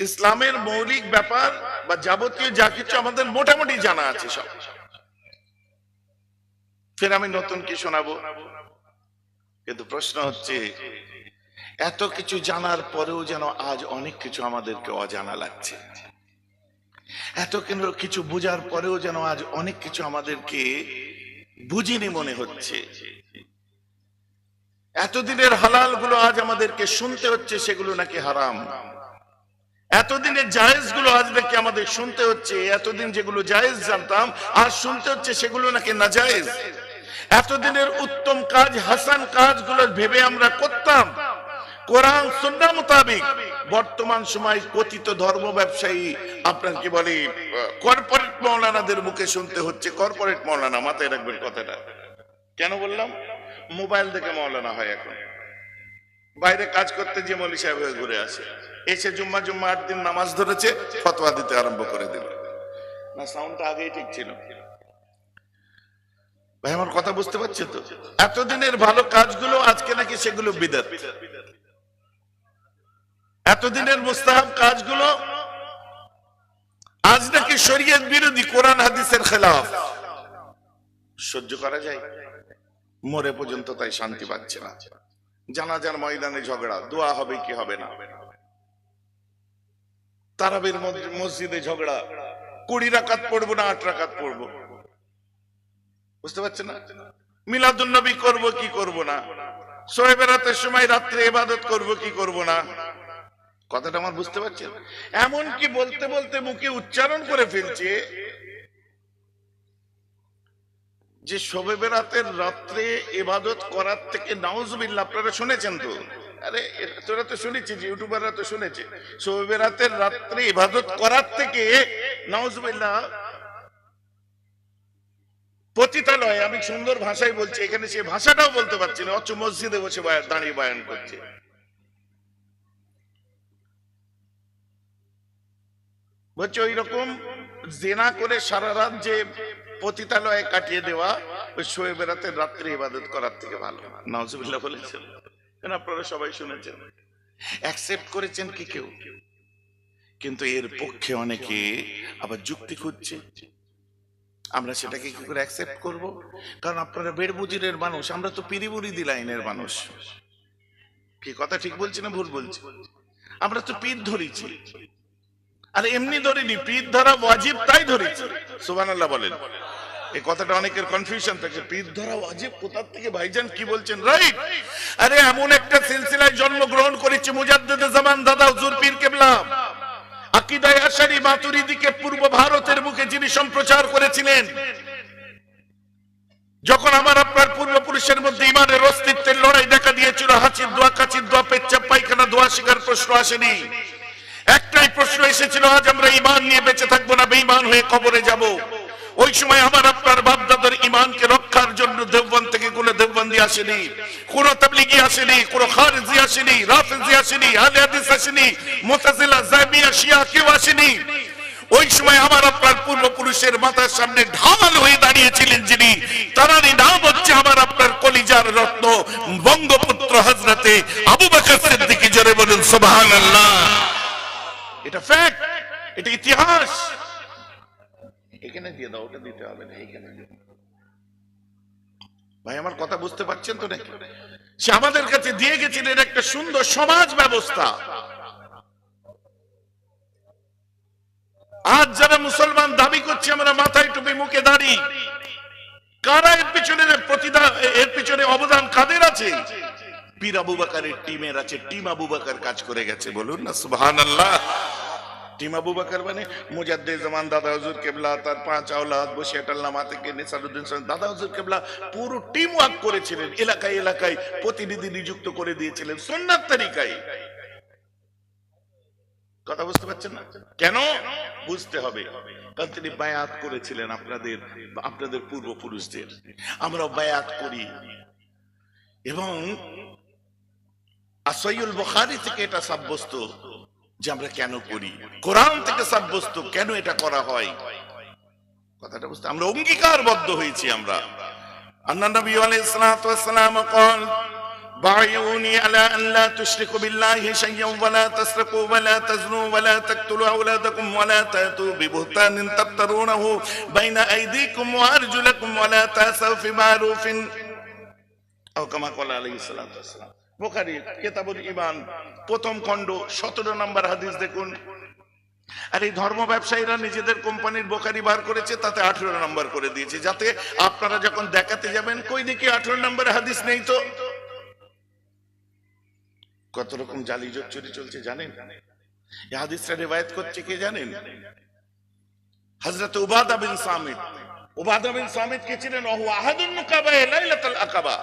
ইসলামের মৌলিক ব্যাপার বা যাবতীয় যা কিছু আমাদের মোটামুটি জানা আছে সব। ফের আমি নতুন কি শোনাবো? কিন্তু প্রশ্ন হচ্ছে, এত কিছু জানার পরেও যেন আজ অনেক কিছু আমাদেরকে অজানা লাগছে। এত কিছু বোঝার পরেও যেন আজ অনেক কিছু আমাদেরকে বুঝিনি মনে হচ্ছে। এতদিনের হালালগুলো আজ আমাদেরকে শুনতে হচ্ছে, সেগুলো নাকি হারাম। এতদিনের জায়েজগুলো আজ নাকি আমাদের শুনতে হচ্ছে, এতদিন যেগুলো জায়েজ জানতাম আজ শুনতে হচ্ছে সেগুলো নাকি না জায়েজ এতদিনের উত্তম কাজ, হাসান কাজগুলো ভেবে আমরা করতাম। কোরআন, সুন্নাহ মোতাবিক। বর্তমান সময় কথিত ধর্ম ব্যবসায়ী, আপনার কি বলে কর্পোরেট মৌলানাদের মুখে শুনতে হচ্ছে কর্পোরেট মৌলানা, মাথায় রাখবেন কথাটা। কেন বললাম? মোবাইল দেখে মৌলানা হয় এখন। বাইরে কাজ করতে যে মৌলী সাহেব হয়ে ঘুরে আসে। এসে জুম্মা জুম্মা আট দিন নামাজ ধরেছে, ফতোয়া দিতে আরম্ভ করে দিল। না সাউন্ডটা আগেই ঠিক ছিল। ভাই, আমার কথা বুঝতে তো? এতদিনের ভালো কাজগুলো, আজকে নাকি সেগুলো বিদাত। এতদিনের মুস্তাহাব কাজগুলো, আজ নাকি শরীয়ত বিরোধী কোরআন হাদিসের খেলাফ। সহ্য করা যায়? মরে পর্যন্ত তাই শান্তি পাচ্ছে না। জানাজার ময়দানে ঝগড়া, দোয়া হবে কি হবে না? তারাবের মসজিদে ঝগড়া। কুড়ি রাকাত পড়ব না আট রাকাত পড়ব। বুঝতে পারছেন না? মিলাদুল নবী করব কি করব না? সময় রাত্রে করব কি করব না? কথাটা আমার বুঝতে পারছেন? এমন কি বলতে বলতে মুখে উচ্চারণ করে ফেলছে যে শোবে বেরাতের রাত্রে ইবাদত করার থেকে নাউজুবিল্লাহ, আপনারা শুনেছেন তো? আরে, তোরা তো ইউটিউবাররা তো শুনেছে। রাত্রে ইবাদত করার থেকে, নাউজুবিল্লাহ, পতিতালয়, আমি সুন্দর ভাষায় বলছি, এখানে সে ভাষাটাও বলতে পারছি না, অথচ মসজিদে বসে দাঁড়িয়ে বয়ান করছে। বলছে ওই রকম জেনা করে সারা রাত যে পতিতালয়ে কাটিয়ে দেওয়া, ওই শোয়ে বেড়াতে রাত্রে ইবাদত করার থেকে ভালো। নজবিল্লা বলেছেন আপনারা সবাই শুনেছেন। অ্যাকসেপ্ট করেছেন কি কেউ? কিন্তু এর পক্ষে অনেকে আবার যুক্তি খুঁজছে। আমরা সেটাকে কি করে অ্যাকসেপ্ট করব? কারণ আপনারা বেড়বুজিরের মানুষ, আমরা তো পিরিবুরিদি লাইনের মানুষ। কি কথা ঠিক বলছি না ভুল বলছি? আমরা তো পীর ধরেছি। আর এমনি ধরিনি, পীর ধরা ওয়াজিব তাই ধরেছি। সুবান আল্লাহ বলেন। এই কথাটা অনেকের কনফিউশন থাকে। পীর ধরা ওয়াজিব কোথার থেকে ভাইজান কি বলছেন? রাইট আরে এমন একটা সিলসিলায় জন্মগ্রহণ করেছে মুজাদ্দেদে জামান দাদা, হুজুর পীর কেবলা। আকিদায় আশারি মাতুরিদিকে পূর্ব ভারতের মুখে যিনি সম্প্রচার করেছিলেন, যখন আমার আপনার পূর্বপুরুষের মধ্যে ইমানের অস্তিত্বের লড়াই দেখা দিয়েছিল, হাঁচির দোয়া, কাচির দোয়া পেচ্ছাপ পায়খানা, দোয়া, শিকার প্রশ্ন আসেনি। একটাই প্রশ্ন এসেছিল, আজ আমরা ইমান নিয়ে বেঁচে থাকব না, বেঈমান হয়ে কবরে যাব। ওই সময় আমার আপনার বাপদাদার ইমানকে রক্ষার জন্য দেববন্দ থেকে কোনো দেববন্দি আসেনি, কোন তাবলিগি আসেনি, কোন খারিজি আসেনি, রাফিজি আসেনি, আহলে হাদিস আসেনি, মুতাজিলা, জামিয়া, শিয়া কেউ আসেনি। ওই সময় আমার আপনার পূর্বপুরুষের মাথার সামনে ঢাল হয়ে দাঁড়িয়েছিলেন যিনি, তারারই নাম হচ্ছে আমার আপনার কলিজার রত্ন, বঙ্গপুত্র হজরতে আবু বকর সিদ্দিকী। জোরে বলুন, সুবহানাল্লাহ। এটা ফ্যাক্ট এটা ইতিহাস। এখানে দিয়ে দাও, ওটা দিতে হবে না এখানে ভাই, আমার কথা বুঝতে পারছেন তো নাকি? সে আমাদের কাছে দিয়ে গেছিলেন একটা সুন্দর সমাজ ব্যবস্থা। আজ যারা মুসলমান দাবি করছে, আমরা মাথায় টুপি, মুখে দাঁড়ি। কারা এর পিছনে এর পিছনে অবদান কাদের আছে? পীর আবু বাকারের টিমের আছে, টিম আবু বাকার কাজ করে গেছে, বলুন না সুবহান আল্লাহ টিম আবু বাকার মানে মুজাদ্দে জামান, দাদা হুজুর কেবলা, তার পাঁচ আওলাদ বসিয়াটাল্লামা থেকে নেসারুদ্দিন দাদা হুজুর কেবলা, পুরো টিম ওয়ার্ক করেছিলেন, এলাকায় এলাকায় প্রতিনিধি নিযুক্ত করে দিয়েছিলেন, সুন্নাত তরিকায়। কথা বুঝতে পারছেন না? কেন? বুঝতে হবে। কারণ তিনি বায়াত করেছিলেন আপনাদের আপনাদের পূর্বপুরুষদের। আমরা বায়াত করি। এবং আসইউল বুখারী থেকে এটা সাব্যস্ত। যে আমরা কেন করি কোরআন থেকে সাব্যস্ত কেন এটা করা হয় কথাটা বুঝতে আমরা অঙ্গীকারবদ্ধ হয়েছি আমরা আন্না নবী আলাইহিস সালাতু ওয়াস সালাম قال بايعوني على أن لا تشركوا بالله شيئا ولا تسرقوا ولا تزنوا ولا تقتلوا أولادكم ولا تأتوا ببهتان تفترونه بين أيديكم وأرجلكم ولا تأسوا في معروف أو كما قال عليه الصلاة والسلام বোখারি কেতাবুল ইমান প্রথম খণ্ড, সতেরো নম্বর হাদিস দেখুন। আর এই ধর্ম ব্যবসায়ীরা নিজেদের কোম্পানির বোকারি বার করেছে, তাতে আঠেরো নম্বর করে দিয়েছে। যাতে আপনারা যখন দেখাতে যাবেন, কই দেখি আঠেরো নম্বর হাদিস নেই তো? কত রকম জালি জোট চুরি চলছে জানেন? হাদিসটা রেবায়ত করছে কে জানেন? হযরত উবাদা বিন সামিদ উবাদা বিন সামিদ কে ছিলেন? ওহু আহাদুন মুকাবা লাইলাতুল আকাবা।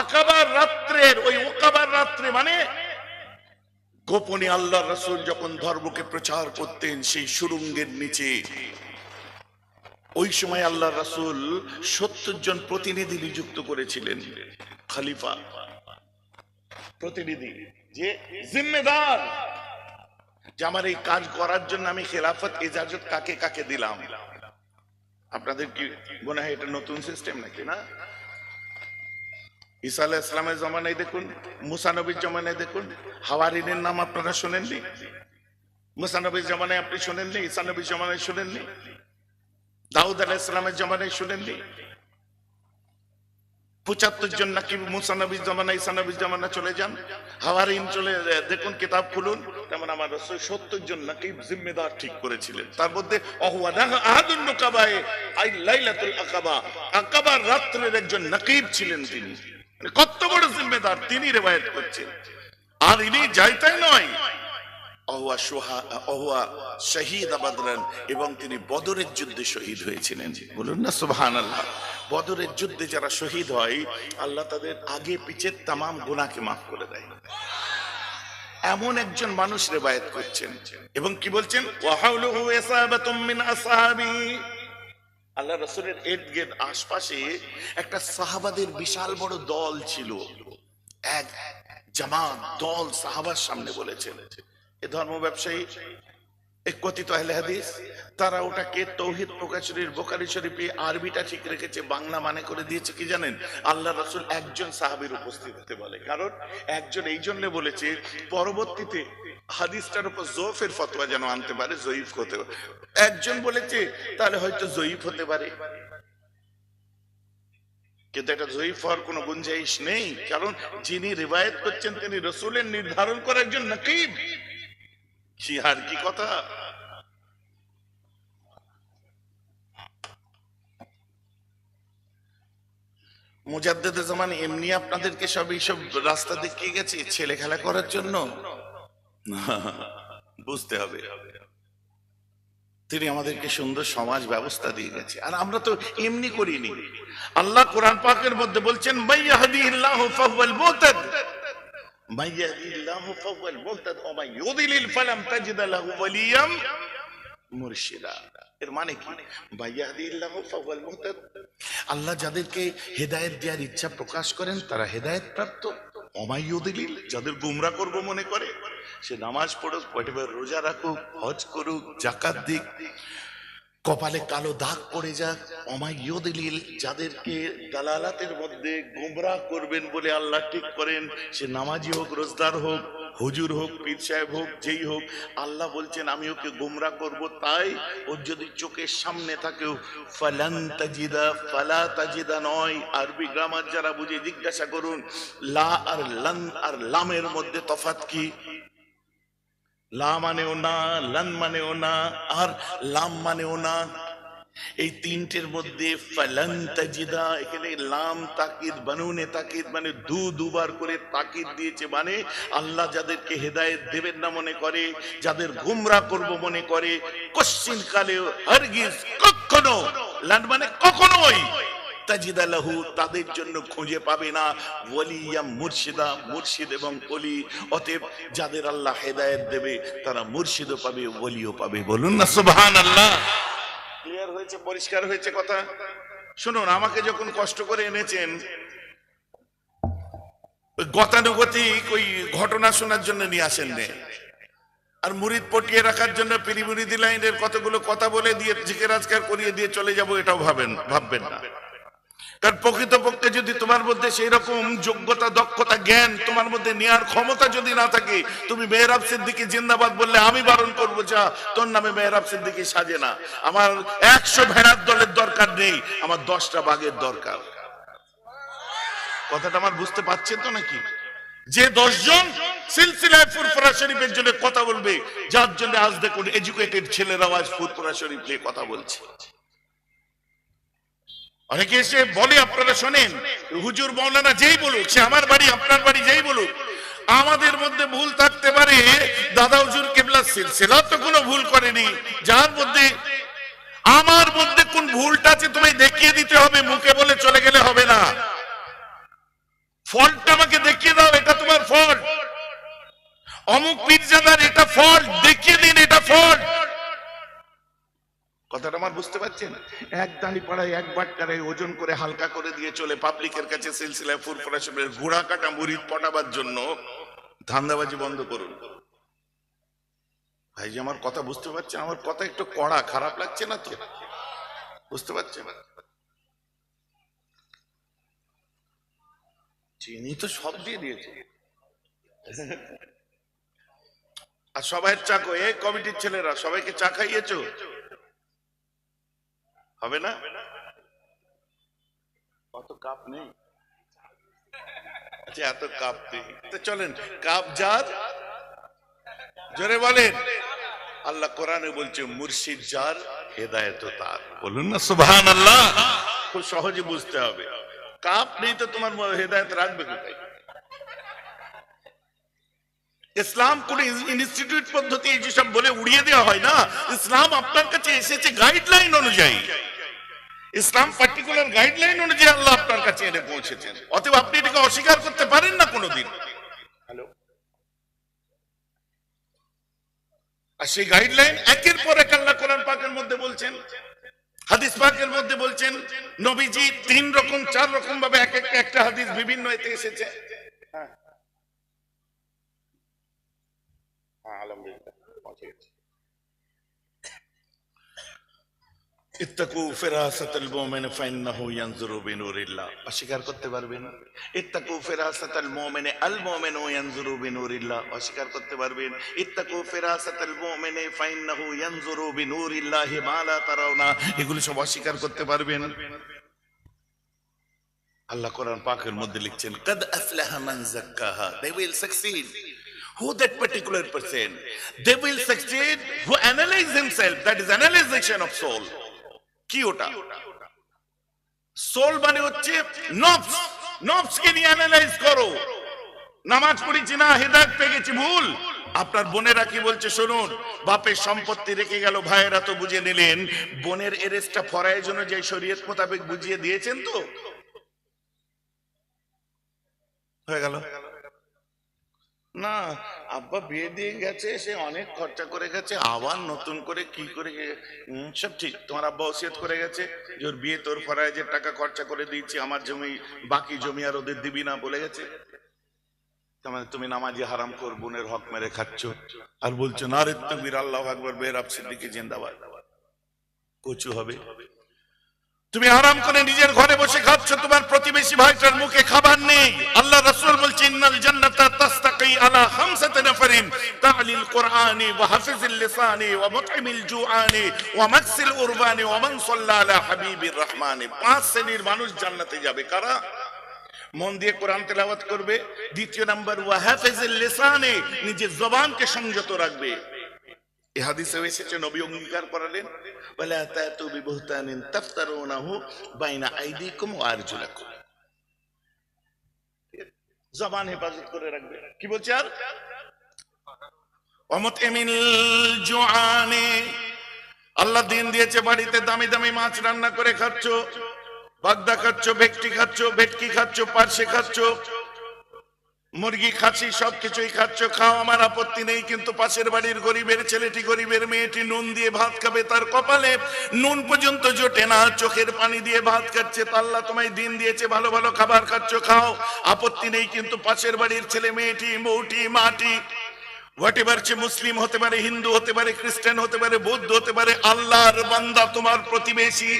আকাবার রাত্রের, ওই উকাবার রাত্রে মানে গোপনে আল্লাহ রাসূল যখন ধর্মকে প্রচার করতেন সেই সুরঙ্গের নিচে, ওই সময় আল্লাহ রাসূল সত্তর জন প্রতিনিধি নিযুক্ত করেছিলেন, খলিফা। প্রতিনিধি, যে জিম্মেদার, যে আমার এই কাজ করার জন্য আমি খেলাফত এজাজত কাকে কাকে দিলাম? আপনাদের কি মনে হয় এটা নতুন সিস্টেম নাকি না? ঈসা আলাহ ইসলামের জমানায় দেখুন মুসানবীর জমানায় দেখুন, হাওয়ারিনের নাম আপনারা শোনেননি? মুসানবীর জমানায় আপনি শোনেননি? ঈসানবীর জমানায় শোনেননি? দাউদ আলাহ ইসলামের জমানায় শোনেননি? পঁচাত্তর জন নাকি মুসানবীর জমানা ঈসানবীর জমানা চলে যান? হাওয়ারিন চলে, দেখুন, কিতাব খুলুন। তেমন আমার সত্তর জন নাকি জিম্মেদার ঠিক করেছিলেন। তার মধ্যে আকাবার রাত্রের একজন নাকিব ছিলেন তিনি। কত বড় জিম্মেদার তিনি রেবায়েত করছেন। আর ইনি নয়। অহুয়া সোহা, অহুয়া শহীদ এবং তিনি বদরের যুদ্ধে শহীদ হয়েছিলেন। বলুন না সুবহান আল্লাহ বদরের যুদ্ধে যারা শহীদ হয়, আল্লাহ তাদের আগে পিছের তামাম গুনাহকে মাফ করে দেয়। এমন একজন মানুষ রেবায়েত করছেন। এবং কি বলছেন? মিন আসহাবি। আল্লাহ রাসূলের এদ গেট আশপাশে একটা সাহাবাদের বিশাল বড় দল ছিল। এক জামাত, দল সাহাবার সামনে বলেছেন এ ধর্ম ব্যবসায়ী কথিত হাদিস, তারা ওটাকে তৌহিদ বোকারি শরীফে আরবিটা ঠিক রেখেছে, বাংলা মানে করে দিয়েছে কি জানেন? আল্লাহ রাসূল একজন সাহাবীর উপস্থিত হতে বলে। কারণ একজন এই জন্য বলেছে, পরবর্তীতে হাদিসটার উপর জোফের ফতোয়া যেন আনতে পারে, জয়ীফ হতে একজন বলেছে, তাহলে হয়তো জয়ীফ হতে পারে। কিন্তু এটা জয়ীফ হওয়ার গুঞ্জাইশ নেই, কারণ যিনি করছেন, তিনি রসুলের নির্ধারণ করার একজন নকিব। কি আর কি কথা? মুজাদ্দেদে জামান এমনি আপনাদেরকে সব এইসব রাস্তা দেখিয়ে গেছে ছেলে খেলা করার জন্য। বুঝতে হবে। তিনি আমাদেরকে সুন্দর সমাজ ব্যবস্থা দিয়ে গেছে। আর আমরা তো এমনি করিনি। আল্লাহ কোরআন পাকের মধ্যে বলছেন এর মানে কি? আল্লাহ যাদেরকে হেদায়েত দেওয়ার ইচ্ছা প্রকাশ করেন, তারা হেদায়েত প্রাপ্ত। অমাইয়ুদিলিল যাদের গুমরা করব মনে করে। সে নামাজ পড়ুক পয়টাবার রোজা রাখুক, হজ করুক, জাকাত দিক, কপালে কালো দাগ পড়ে যাক অমাইয়ুদিলিল যাদেরকে দালালাতের মধ্যে গুমরা করবেন বলে আল্লাহ ঠিক করেন, সে নামাজি হোক, রোজদার হোক, হুজুর হোক, পীর সাহেব হোক, যেই হোক, আল্লাহ বলছেন, আমি ওকে গুমরা করব তাই ওর যদি চোখের সামনে থাকেও ফালান তাজিদা, ফালা তাজিদা নয়। আরবি গ্রামার যারা বুঝে জিজ্ঞাসা করুন, লা আর লান আর লামের মধ্যে তফাত কি? লা মানেও না, লান মানেও না, আর লাম মানেও না। এই তিনটের মধ্যে এখানে লাম তাকিদ বানুনে তাকিদ মানে দু দুবার করে তাকিদ দিয়েছে মানে আল্লাহ যাদেরকে হেদায়েত দেবেন না মনে করে, যাদের গুমরা করব মনে করে কশ্চিন কালেও হারগিজ কখনো, লান মানে কখনোই তাজিদা লাহু, তাদের জন্য খুঁজে পাবে না। ওয়ালিয়া মুর্শিদা, মুর্শিদ এবং অলি অতএব যাদের আল্লাহ হেদায়েত দেবে, তারা মুর্শিদও পাবে, ওলিও পাবে। বলুন না, সুবহানাল্লাহ। ক্লিয়ার হয়েছে, পরিষ্কার হয়েছে কথা? শুনুন, আমাকে যখন কষ্ট করে এনেছেন, গতানুগতিক ওই ঘটনা শোনার জন্য নিয়ে আসেন নে। আর মুরিদ পটিয়ে রাখার জন্য পিরিমুরিদি লাইনের কতগুলো কথা বলে দিয়ে জিকে রাজকার করিয়ে দিয়ে চলে যাব, এটাও ভাবেন, ভাববেন না। কারণ প্রকৃতপক্ষে যদি তোমার মধ্যে সেই রকম যোগ্যতা, দক্ষতা, জ্ঞান তোমার মধ্যে নেওয়ার ক্ষমতা যদি না থাকে, তুমি মেহরাব সিদ্দিকি জিন্দাবাদ বললে আমি বারণ করব, যা, তোর নামে মেহরাব সিদ্দিকি সাজে না। আমার একশো ভেড়ার দলের দরকার নেই, আমার দশটা বাঘের দরকার। কথাটা আমার বুঝতে পারছেন তো নাকি? যে দশজন সিলসিলায় ফুরফুরা শরীফের জন্য কথা বলবে, যার জন্য আজ দেখুন এডুকেটেড ছেলেরাও আজ ফুরফুরা শরীফ নিয়ে কথা বলছে। অনেকে এসে বলে, আপনারা শোনেন, হুজুর মৌলানা যেই বলুক, সে আমার বাড়ি, আপনার বাড়ি যেই বলুক, আমাদের মধ্যে ভুল থাকতে পারে, দাদা হুজুর কেবলা সিলসিলা তো কোনো ভুল করেনি, যার মধ্যে, আমার মধ্যে কোন ভুলটা আছে তুমি দেখিয়ে দিতে হবে, মুখে বলে চলে গেলে হবে না। ফল্টটা আমাকে দেখিয়ে দাও, এটা তোমার ফল্ট। অমুক পীরজাদার এটা ফল্ট, দেখিয়ে দিন, এটা ফল্ট। কথাটা আমার বুঝতে পারছেন? এক দাঁড়ি পাড়ায় এক বাটকারায় ওজন করে হালকা করে দিয়ে চলে পাবলিকের কাছে সিলসিলায় ফুরফুরা ঘোড়া কাটা মুড়িদ পটাবার জন্য ধান্দাবাজি বন্ধ করুন। ভাই যে আমার কথা বুঝতে পারছেন? আমার কথা একটু কড়া, খারাপ লাগছে না তো? বুঝতে পারছেন? চিনি তো সব দিয়ে দিয়েছে। আর সবাই চাকো এই কমিটির ছেলেরা, সবাইকে চা খাইয়েছো? হবে না? কত কাপ নেই। আচ্ছা এত কাপ নেই। তো চলেন কাপ যার জোরে বলেন। আল্লাহ কোরআনে বলছে মুর্শিদ যার হেদায়ত তার। বলুন না সুবহান আল্লাহ খুব সহজে বুঝতে হবে। কাপ নেই তো তোমার হেদায়ত রাখবে কোথায়? ইসলাম কোন ইনস্টিটিউট পদ্ধতি যেসব বলে উড়িয়ে দেওয়া হয় না ইসলাম আপনার কাছে এসেছে গাইডলাইন অনুযায়ী। ইসলাম পার্টিকুলার গাইডলাইন অনুযায়ী আল্লাহ আপনার কাছে এনে পৌঁছেছেন। অতএব আপনি এটাকে অস্বীকার করতে পারেন না কোনোদিন। হ্যালো? আর সেই গাইডলাইন একের পর এক আল্লাহ কোরআন পাকের মধ্যে বলছেন হাদিস পাকের মধ্যে বলছেন নবীজি তিন রকম চার রকম ভাবে এক একটা একটা হাদিস বিভিন্ন এতে এসেছে। হ্যাঁ। ইত্তাকু ফিরাসাতাল মুমিন ফাইন্নাহু ইয়ানজুরু বিনুরিল্লাহ। অস্বীকার করতে পারবেন। ইত্তাকু মুমিন, আল মুমিনু ইয়ানজুরু বিনুরিল্লাহ। অস্বীকার করতে পারবেন। ইত্তাকু মুমিন, ফাইন্নাহু ইয়ানজুরু তারাউনা। এগুলো সব অস্বীকার করতে পারবেন। আল্লাহ কোরআন পাকের মধ্যে লিখছেন, কদ আফলাহা মান যাক্কাহা। They will succeed who that particular person? They will succeed who analyze himself, that is analyzation of soul. কি ওটা সোল মানে হচ্ছে নফস নফসকে নিয়ে অ্যানালাইজ করো নামাজ পড়েছি না হেদায়ত পেয়ে গেছি ভুল আপনার বোনেরা কি বলছে শুনুন বাপের সম্পত্তি রেখে গেল ভাইয়েরা তো বুঝে নিলেন বোনের এরেস্টটা ফরায়ের জন্য যে শরীয়ত মোতাবেক বুঝিয়ে দিয়েছেন তো হয়ে গেল না, আব্বা বিয়ে দিয়ে গেছে, সে অনেক খরচা করে গেছে, আবার নতুন করে কি করে সব ঠিক, তোমার আব্বা ওসিয়ত করে গেছে, যে ওর বিয়ে তোর ফরায় যে টাকা খরচা করে দিয়েছি, আমার জমি, বাকি জমি আর ওদের দিবি না বলে গেছে। মানে তুমি নামাজি হারাম কর, বোনের হক মেরে খাচ্ছ। আর বলছো, না রে, তুমি আল্লাহ আকবর বের সিদ্দিকে জিন্দাবাদ। কচু হবে। তুমি আরাম করে নিজের ঘরে বসে খাচ্ছ, তোমার প্রতিবেশী ভাইটার মুখে খাবার নেই। আল্লাহ রাসূল ইন্নাল জান্নাতা তাস্তাকি আলা খামসাতি ওয়া হাফিজিল লিসানি ওয়া মুতইমিল জুআনি ওয়া মাকসিল উরবানি ওয়া মান সাল্লা আলা হাবিবির রহমানি। পাঁচ শ্রেণির মানুষ জান্নাতে যাবে, কারা? মন দিয়ে কোরআন তেলাওয়াত করবে। দ্বিতীয় নাম্বার, ওয়া হাফিজিল লিসানি, নিজের জবানকে সংযত রাখবে। এই হাদিসে এসেছে নবী অঙ্গীকার করালেন ওয়ালা তাতু বিবহতানিন বাইনা আইদিকুম ওয়া আরজুলাকুম। জবান হেফাজত করে রাখবে। কি বলছে আর? অমতএমিল জুআনি, আল্লাহ দিন দিয়েছে বাড়িতে দামি দামি মাছ রান্না করে খাচ্ছ। বাগদা খাচ্ছ, ভেটকি খাচ্ছ ভেটকি খাচ্ছ, পার্শে খাচ্ছ। মুরগি খাচ্ছি, সবকিছুই খাচ্ছ, খাও, আমার আপত্তি নেই, কিন্তু পাশের বাড়ির গরিবের ছেলেটি, গরিবের মেয়েটি নুন দিয়ে ভাত খাবে, তার কপালে নুন পর্যন্ত জোটে না, চোখের পানি দিয়ে ভাত খাচ্ছে, তা আল্লাহ তোমায় দিন দিয়েছে, ভালো ভালো খাবার খাচ্ছ, খাও, আপত্তি নেই, কিন্তু পাশের বাড়ির ছেলে, মেয়েটি মাটি সে মুসলিম হতে পারে, হিন্দু হতে পারে, খ্রিস্টান হতে পারে, বৌদ্ধ হতে পারে, আল্লাহর বান্দা তোমার প্রতিবেশী।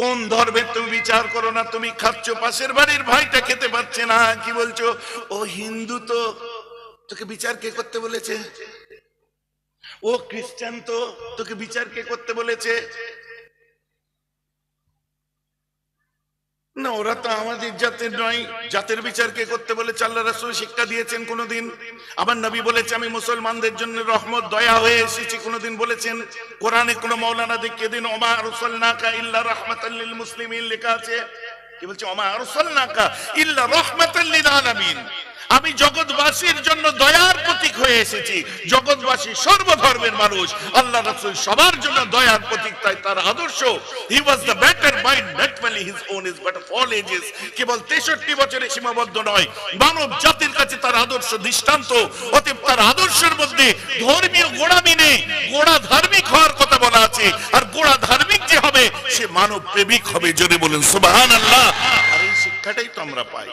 কোন ধর্মের তুমি বিচার করো না? তুমি খাচ্ছ, পাশের বাড়ির ভাইটা খেতে পাচ্ছে না। কি বলছো? ও হিন্দু তো। তোকে বিচার কে করতে বলেছে? ও খ্রিস্টান তো। তোকে বিচার কে করতে বলেছে? না, ওরা তো আমাদের জাতের নয়। জাতের বিচার কে করতে বলে আল্লাহ রাসূল শিক্ষা দিয়েছেন কোনোদিন। আবার নবী বলেছে, আমি মুসলমানদের জন্য রহমত, দয়া হয়ে এসেছি। কোনোদিন বলেছেন, কোরআনে কোনো মৌলানা দেখিয়ে দিন, ওমা আরসালনাকা ইল্লা লিল মুসলিমিন লেখা আছে। কি বলছে? ওমা আরসালনাকা ইল্লা রাহমাতাল লিল আলামিন। আমি জগৎবাসীর হয়ে এসেছি। জগৎবাসী সর্বধর্মের মানুষ। আল্লাহ রাসূল সবার জন্য দয়ার প্রতীক, তাই তার আদর্শ। He was the better mind not only his own is but all ages কেবল 63 বছরে সীমাবদ্ধ নয়। মানব জাতির কাছে তার আদর্শ দৃষ্টান্ত। অতএব তার আদর্শের মধ্যে ধর্মীয় গোড়ামি নেই। গোড়া ধার্মিক হওয়ার কথা বলা আছে। আর গোড়া ধার্মিক যে হবে, সে মানব প্রেমিক হবে। যদি বলেন, সুবহানাল্লাহ। আর এই শিক্ষাটাই তো আমরা পাই।